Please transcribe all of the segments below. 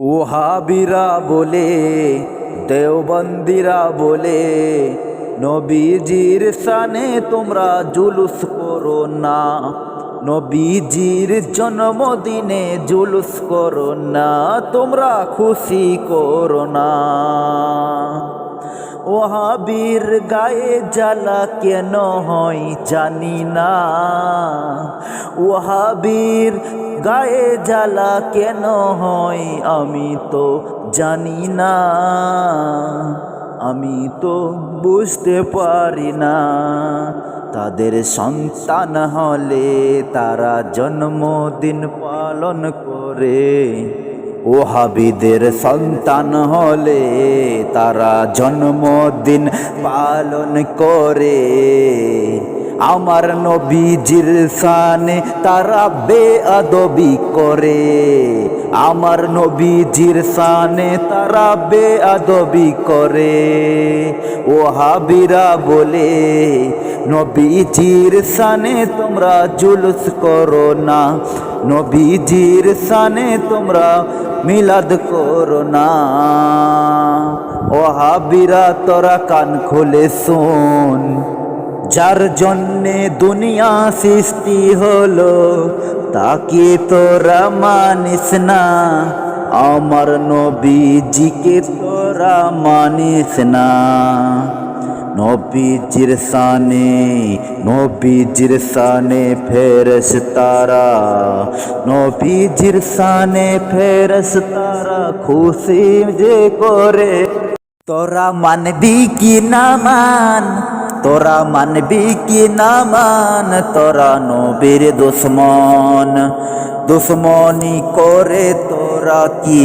ওহাবিরা বলে, দেওবন্দিরা বলে, নবীজির সানে তোমরা জুলুস করো না। নবীজির জন্মদিনে জুলুস করো না, তোমরা খুশি করো না। ওহাবির গায়ে জ্বালা কেন হয় জানি না। ওহাবির গায়ে জ্বালা কেন হয় আমি তো জানি না। আমি তো বুঝতে পারি না। তাদের সন্তান হলে তারা জন্মদিন পালন করে। ওহাবিদের সন্তান হলে তারা জন্মদিন পালন করে। আমার নবীজির সানে তারা বেআদবি করে। আমার নবীজির সানে তারা বেআদবি করে। ওহাবিরা বলে, নবীজির সানে তোমরা জুলুস করো না। নবীজির সানে তোমরা মিলাদ করো না। ওহাবিরা তোরা কান খুলে শোন। যার জন্যে দুনিয়া সৃষ্টি হলো, তাকে তোরা মানিস না। আমার নবীজিকে তোরা মানিস না। নবীজির সানে নবীজির সানে ফেরস তারা। নবীজির সানে ফেরস তারা খুশি যে করে। তোরা মানবি কি না মান? তোরা মানবি কি না মান? তোরা নবীর দুশ্মন। দুশ্মনী করে তোরা কি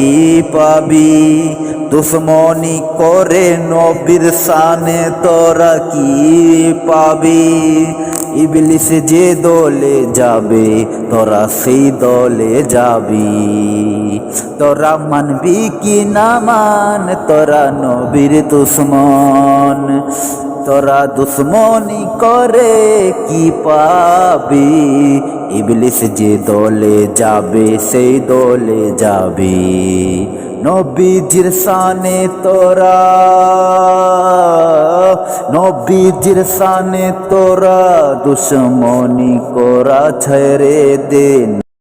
পাবি? দুশ্মনী করে নবীর সানে তোরা কি পাবি? ইবলিস যে দলে যাবে, তোরা সেই দলে যাবি। তোরা মানবি কি না মান? তোরা নবীর দুশ্মন। তোরা দুশ্মনী করে কি পাবি? ইবলিস যে দলে যাবে, সেই দলে যাবি। নবীজির সানে তোরা, নবীজির সানে তোরা দুশ্মনী করা ছেড়ে দেন